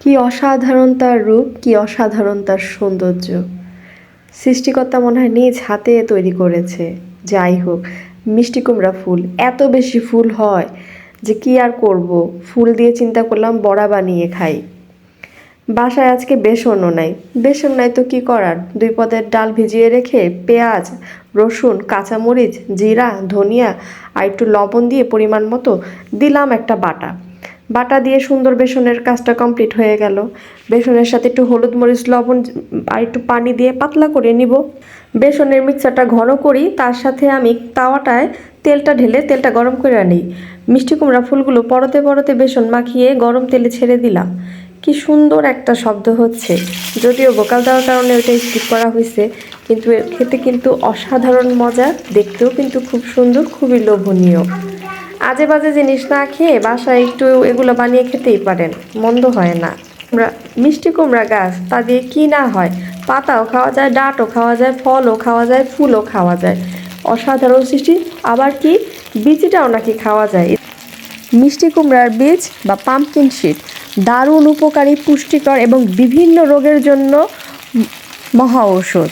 কি অসাধারণ তার রূপ, কি অসাধারণ তার সৌন্দর্য। সৃষ্টিকর্তা মনে হয় নিজ হাতে তৈরি করেছে। যাই হোক, মিষ্টি কুমড়া ফুল, এত বেশি ফুল হয় যে কি আর করব? ফুল দিয়ে চিন্তা করলাম, বড়া বানিয়ে খাই। বাসায় আজকে বেসনও নাই। বেসন নাই তো কি করার? দুই পদের ডাল ভিজিয়ে রেখে পেঁয়াজ, রসুন, কাঁচামরিচ, জিরা, ধনিয়া আর একটু লবণ দিয়ে পরিমাণ মতো দিলাম একটা বাটা। বাটা দিয়ে সুন্দর বেসনের কাজটা কমপ্লিট হয়ে গেল। বেসনের সাথে একটু হলুদ মরিচ, লবণ আর একটু পানি দিয়ে পাতলা করে নিব। বেসনের মিক্সারটা ঘন করি, তার সাথে আমি তাওয়াটায় তেলটা ঢেলে তেলটা গরম করে নিই মিষ্টি কুমড়া ফুলগুলো পরতে পরতে বেসন মাখিয়ে গরম তেলে ছেড়ে দিলাম। কি সুন্দর একটা শব্দ হচ্ছে। যদিও বোকাল দেওয়ার কারণে ওইটা স্কিপ করা হয়েছে, কিন্তু খেতে কিন্তু অসাধারণ মজা, দেখতেও কিন্তু খুব সুন্দর, খুবই লোভনীয়। আজে বাজে জিনিস না খেয়ে বাসায় একটু এগুলো বানিয়ে খেতেই পারেন, মন্দ হয় না। আমরা মিষ্টি কুমড়া গাছ, তা দিয়ে কি না হয়? পাতাও খাওয়া যায়, ডাঁটও খাওয়া যায়, ফলও খাওয়া যায়, ফুলও খাওয়া যায়। অসাধারণ সৃষ্টি, আবার কি? বিচিটাও নাকি খাওয়া যায়। মিষ্টি কুমড়ার বীজ বা পাম্পকিন শিট দারুণ উপকারী পুষ্টিকর এবং বিভিন্ন রোগের জন্য মহা ঔষধ।